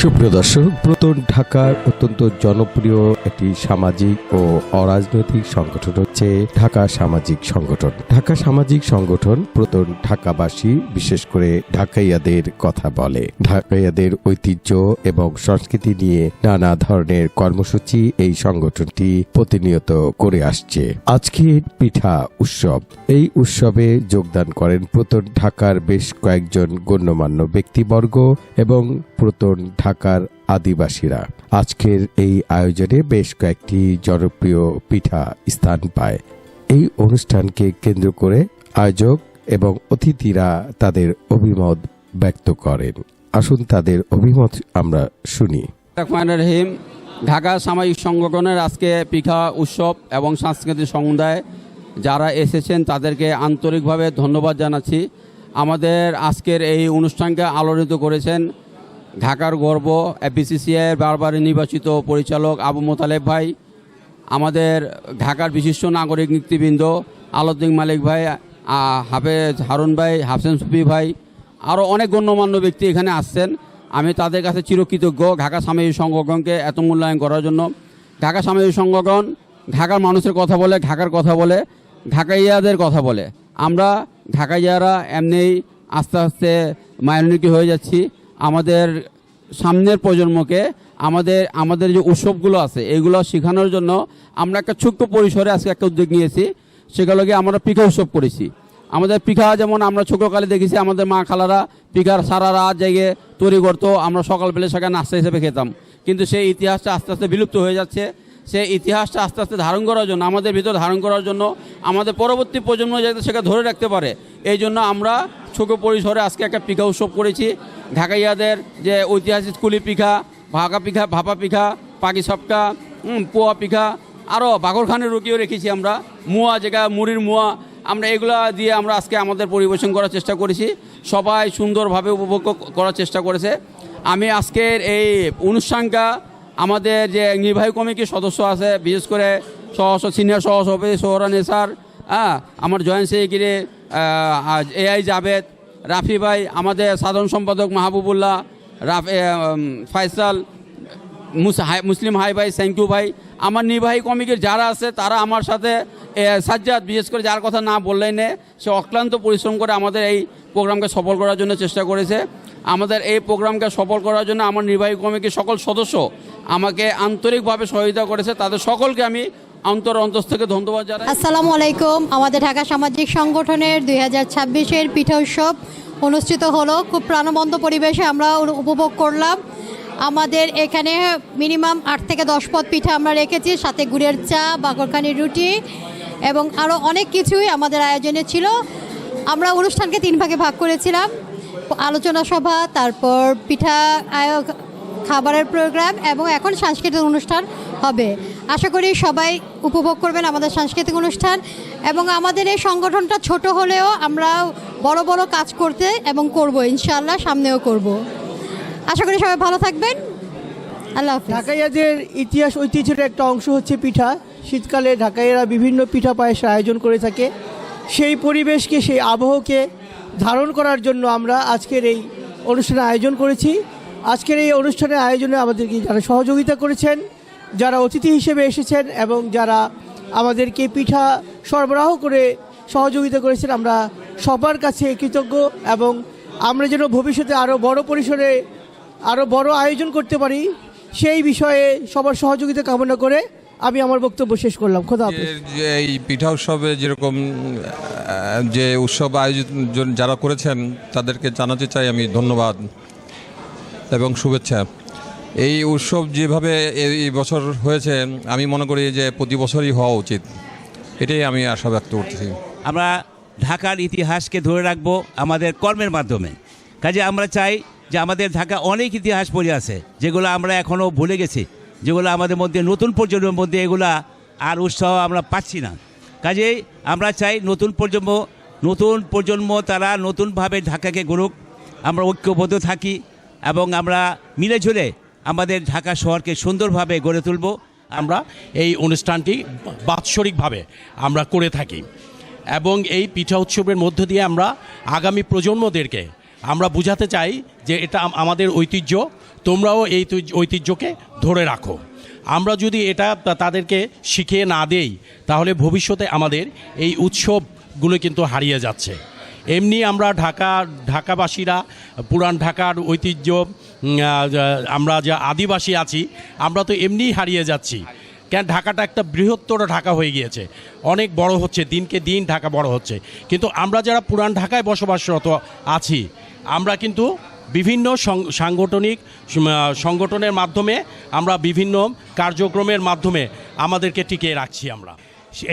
সুপ্রিয় দর্শক, প্রতন ঢাকার অত্যন্ত জনপ্রিয় একটি সামাজিক ও অরাজনৈতিক সংগঠন হচ্ছে ঢাকা সামাজিক সংগঠন। ঢাকা সামাজিক সংগঠন প্রতন ঢাকাবাসী, বিশেষ করে ঢাকাইয়াদের কথা বলে। ঢাকাইয়াদের ঐতিহ্য এবং সংস্কৃতি নিয়ে নানা ধরনের কর্মসূচি এই সংগঠনটি প্রতিনিয়ত করে আসছে। আজকে পিঠা উৎসব। এই উৎসবে যোগদান করেন প্রতন ঢাকার বেশ কয়েকজন গণ্যমান্য ব্যক্তিবর্গ এবং প্রতন ঢাকার আদিবাসীরা। আজকের এই আয়োজনে বেশ কয়েকটি জনপ্রিয় পিঠা স্থান পায়। এই অনুষ্ঠানকে কেন্দ্র করে আয়োজক এবং অতিথিরা তাদের অভিমত ব্যক্ত করেন। আসুন তাদের অভিমত আমরা শুনি। রহিম, ঢাকা সামাজিক সংগঠনের আজকে পিঠা উৎসব এবং সাংস্কৃতিক সমুদায় যারা এসেছেন তাদেরকে আন্তরিকভাবে ধন্যবাদ জানাচ্ছি। আমাদের আজকের এই অনুষ্ঠানকে আলোড়িত করেছেন ঢাকার গর্ব বিসিসিআইয়ের বারবার নির্বাচিত পরিচালক আবু মোতালেব ভাই, আমাদের ঢাকার বিশিষ্ট নাগরিক নীতিবৃন্দ আলদ্দিন মালিক ভাই হাফেজ হারুন ভাই হাফসেন সুফি ভাই, আরও অনেক গণ্যমান্য ব্যক্তি এখানে আসছেন। আমি তাদের কাছে চিরকৃতজ্ঞ ঢাকা সামাজিক সংগঠনকে এত মূল্যায়ন করার জন্য। ঢাকা সামাজিক সংগঠন ঢাকার মানুষের কথা বলে, ঢাকার কথা বলে ঢাকাইয়াদের কথা বলে। আমরা ঢাকাইয়ারা এমনিই আস্তে আস্তে মাইনরিটি হয়ে যাচ্ছি। আমাদের সামনের প্রজন্মকে আমাদের আমাদের যে উৎসবগুলো আছে, এগুলো শেখানোর জন্য আমরা একটা ছোট্ট পরিসরে আজকে একটা উদ্যোগ নিয়েছি। সেগুলোকে আমরা পিঠা উৎসব করেছি। আমাদের পিঠা যেমন আমরা ছোটকালে দেখেছি, আমাদের মা খালারা পিঠার সারা রাত জেগে তৈরি করতো, আমরা সকালবেলা সেখানে নাস্তা হিসেবে খেতাম। কিন্তু সেই ইতিহাসটা আস্তে আস্তে বিলুপ্ত হয়ে যাচ্ছে। সেই ইতিহাসটা আস্তে আস্তে ধারণ করার জন্য, আমাদের ভিতর ধারণ করার জন্য আমাদের পরবর্তী প্রজন্ম যাতে সেটা ধরে রাখতে পারে, এই জন্য আমরা ছোটো পরিসরে আজকে একটা পিঠা উৎসব করেছি। ঢাকাইয়াদের যে ঐতিহাসিক কুলি পিঠা, ভাগা পিঠা, ভাপা পিঠা পাকি সপকা পোয়া পিঠা আরও বাগরখানের রুটিও রেখেছি আমরা। মুয়া যেটা মুড়ির মুয়া, আমরা এগুলা দিয়ে আমরা আজকে আমাদের পরিবেশন করার চেষ্টা করেছি। সবাই সুন্দরভাবে উপভোগ করার চেষ্টা করেছে। আমি আজকের এই অনুষ্ঠানটা আমাদের যে নির্বাহী কমিটির সদস্য আছে, বিশেষ করে সহস, সিনিয়র সহসভাপতি সোহরান নেসার হ্যাঁ আমার joint secretary AI Javed Rafi ভাই, আমাদের সাধারণ সম্পাদক মাহবুবুল্লাহ, রাফ ফয়সাল মুসলিম হাই ভাই ইউ ভাই। আমার নির্বাহী কমিটির যারা আছে, তারা আমার সাথে সাজ্জাদ, বিশেষ করে যার কথা না বললেই নে, সে অক্লান্ত পরিশ্রম করে আমাদের এই প্রোগ্রামকে সফল করার জন্য চেষ্টা করেছে। আমাদের এই প্রোগ্রামকে সফল করার জন্য আমার নির্বাহী কমিটির সকল সদস্য আমাকে আন্তরিকভাবে সহযোগিতা করেছে। তাদের সকলকে আমি অন্তর অন্তস থেকে ধন্যবাদ আসসালামু আলাইকুম। আমাদের ঢাকা সামাজিক সংগঠনের দুই হাজার ছাব্বিশের পিঠা উৎসব অনুষ্ঠিত হলো। খুব প্রাণবন্ত পরিবেশে আমরা উপভোগ করলাম। আমাদের এখানে মিনিমাম আট থেকে দশ পদ পিঠা আমরা রেখেছি, সাথে গুড়ের চা বাকরখানির রুটি এবং আরও অনেক কিছুই আমাদের আয়োজনে ছিল। আমরা অনুষ্ঠানকে তিন ভাগে ভাগ করেছিলাম। আলোচনা সভা, তারপর পিঠা খাবারের প্রোগ্রাম এবং এখন সাংস্কৃতিক অনুষ্ঠান হবে। আশা করি সবাই উপভোগ করবেন আমাদের সাংস্কৃতিক অনুষ্ঠান এবং আমাদের এই সংগঠনটা ছোট হলেও আমরা বড় বড় কাজ করতে এবং করব, ইনশাআল্লাহ সামনেও করব। আশা করি সবাই ভালো থাকবেন। আল্লাহ ঢাকাইয়াদের ইতিহাস ঐতিহ্যের একটা অংশ হচ্ছে পিঠা। শীতকালে ঢাকাইয়ারা বিভিন্ন পিঠা পায়েসের আয়োজন করে থাকে। সেই পরিবেশকে, সেই আবহকে ধারণ করার জন্য আমরা আজকের এই অনুষ্ঠানে আয়োজন করেছি। আজকের এই অনুষ্ঠানের আয়োজনে আমাদেরকে যারা সহযোগিতা করেছেন যারা অতিথি হিসেবে এসেছেন এবং যারা আমাদেরকে পিঠা সরবরাহ করে সহযোগিতা করেছেন আমরা সবার কাছে কৃতজ্ঞ এবং আমরা যেন ভবিষ্যতে আরও বড় পরিসরে আরও বড় আয়োজন করতে পারি সেই বিষয়ে সবার সহযোগিতা কামনা করে আমি আমার বক্তব্য শেষ করলাম। খোদা এই পিঠা উৎসবে যেরকম যে উৎসব আয়োজন যারা করেছেন তাদেরকে জানাতে চাই আমি ধন্যবাদ এবং শুভেচ্ছা। এই উৎসব যেভাবে এই বছর হয়েছে, আমি মনে করি যে প্রতি বছরই হওয়া উচিত। এটাই আমি আশা ব্যক্ত করতেছি। আমরা ঢাকার ইতিহাসকে ধরে রাখব আমাদের কর্মের মাধ্যমে। কাজে আমরা চাই যে আমাদের ঢাকা অনেক ইতিহাস পড়ে আছে, যেগুলো আমরা এখনও ভুলে গেছি, যেগুলো আমাদের মধ্যে, নতুন প্রজন্মের মধ্যে এগুলা আর উৎসাহ আমরা পাচ্ছি না। কাজেই আমরা চাই নতুন প্রজন্ম নতুন প্রজন্ম তারা নতুনভাবে ঢাকাকে গড়ুক। আমরা ঐক্যবদ্ধ থাকি এবং আমরা মিলে ঝুলে আমাদের ঢাকা শহরকে সুন্দরভাবে গড়ে তুলব। আমরা এই অনুষ্ঠানটি বাৎসরিকভাবে আমরা করে থাকি। এবং এই পিঠা উৎসবের মধ্য দিয়ে আমরা আগামী প্রজন্মদেরকে আমরা বুঝাতে চাই যে এটা আমাদের ঐতিহ্য। তোমরাও এই ঐতিহ্যকে ধরে রাখো। আমরা যদি এটা তাদেরকে শিখিয়ে না দেই, তাহলে ভবিষ্যতে আমাদের এই উৎসবগুলো কিন্তু হারিয়ে যাচ্ছে। এমনি আমরা ঢাকা ঢাকাবাসীরা, পুরান ঢাকার ঐতিহ্য আমরা যা আদিবাসী আছি, আমরা তো এমনিই হারিয়ে যাচ্ছি। কেন ঢাকাটা একটা বৃহত্তর ঢাকা হয়ে গিয়েছে। অনেক বড় হচ্ছে, দিনকে দিন ঢাকা বড় হচ্ছে। কিন্তু আমরা যারা পুরান ঢাকায় বসবাসরত আছি, আমরা কিন্তু বিভিন্ন সাংগঠনিক সংগঠনের মাধ্যমে আমরা বিভিন্ন কার্যক্রমের মাধ্যমে আমাদেরকে টিকিয়ে রাখছি আমরা।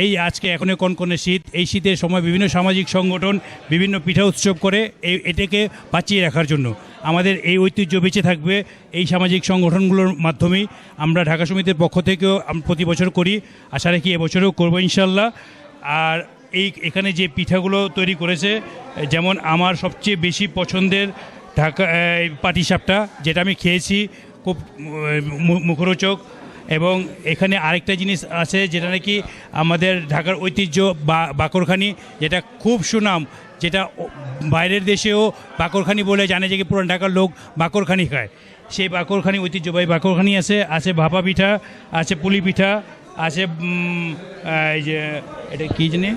এই আজকে এখন কনকনে শীত। এই শীতের সময় বিভিন্ন সামাজিক সংগঠন বিভিন্ন পিঠা উৎসব করে এই এটাকে বাঁচিয়ে রাখার জন্য। আমাদের এই ঐতিহ্য বেঁচে থাকবে এই সামাজিক সংগঠনগুলোর মাধ্যমেই। আমরা ঢাকা সমিতির পক্ষ থেকেও প্রতি বছর করি। আশা রাখি এবছরও করব ইনশাল্লাহ আর এই, এখানে যে পিঠাগুলো তৈরি করেছে, যেমন আমার সবচেয়ে বেশি পছন্দের ঢাকা পাটিসাপটা, যেটা আমি খেয়েছি, খুব মুখরোচক। এবং এখানে আরেকটা জিনিস আছে যেটা নাকি আমাদের ঢাকার ঐতিহ্য বা বাকরখানি যেটা খুব সুনাম যেটা বাইরের দেশেও বাকরখানি বলে জানে যে কি পুরান ঢাকার লোক বাকরখানি খায়। সেই বাকরখানি ঐতিহ্যবাহী বাকরখানি আছে আছে ভাপা পিঠা আছে পুলি পিঠা আছে এই যে এটা কী জানি?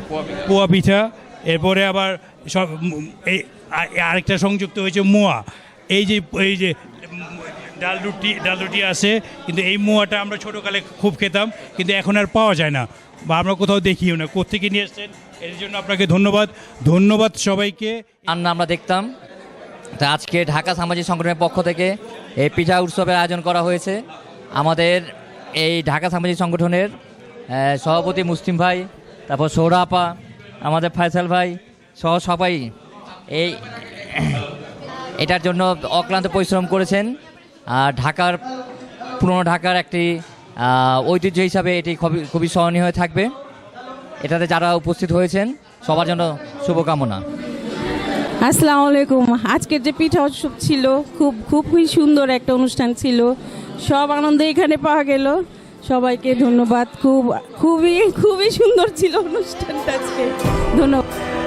পোয়া পিঠা। এরপরে আবার সব এই আরেকটা সংযুক্ত হয়েছে মোয়া। এই যে এই যে ডাল রুটি ডাল রুটি আছে, কিন্তু এই মোয়াটা আমরা ছোটোকালে খুব খেতাম, কিন্তু এখন আর পাওয়া যায় না। বা আমরা কোথাও দেখিও না কোথেকে নিয়ে এসছেন, এর জন্য আপনাকে ধন্যবাদ। ধন্যবাদ সবাইকে। রান্না আমরা দেখতাম। তা আজকে ঢাকা সামাজিক সংগঠনের পক্ষ থেকে এই পিঠা উৎসবের আয়োজন করা হয়েছে। আমাদের এই ঢাকা সামাজিক সংগঠনের সভাপতি মুসলিম ভাই, তারপর সৌরাপা, আমাদের ফয়সাল ভাই সহ সবাই এই এটার জন্য অক্লান্ত পরিশ্রম করেছেন। ঢাকার, পুরনো ঢাকার একটি ঐতিহ্য হিসাবে এটি খুবই খুবই স্মরণীয় হয়ে থাকবে। এটাতে যারা উপস্থিত হয়েছেন, সবার জন্য শুভকামনা। আসসালামু আলাইকুম। আজকের যে পিঠা উৎসব ছিল, খুব, খুবই সুন্দর একটা অনুষ্ঠান ছিল। সব আনন্দে এখানে পাওয়া গেল। সবাইকে ধন্যবাদ। খুব, খুবই খুবই সুন্দর ছিল অনুষ্ঠানটা আজকে। ধন্যবাদ।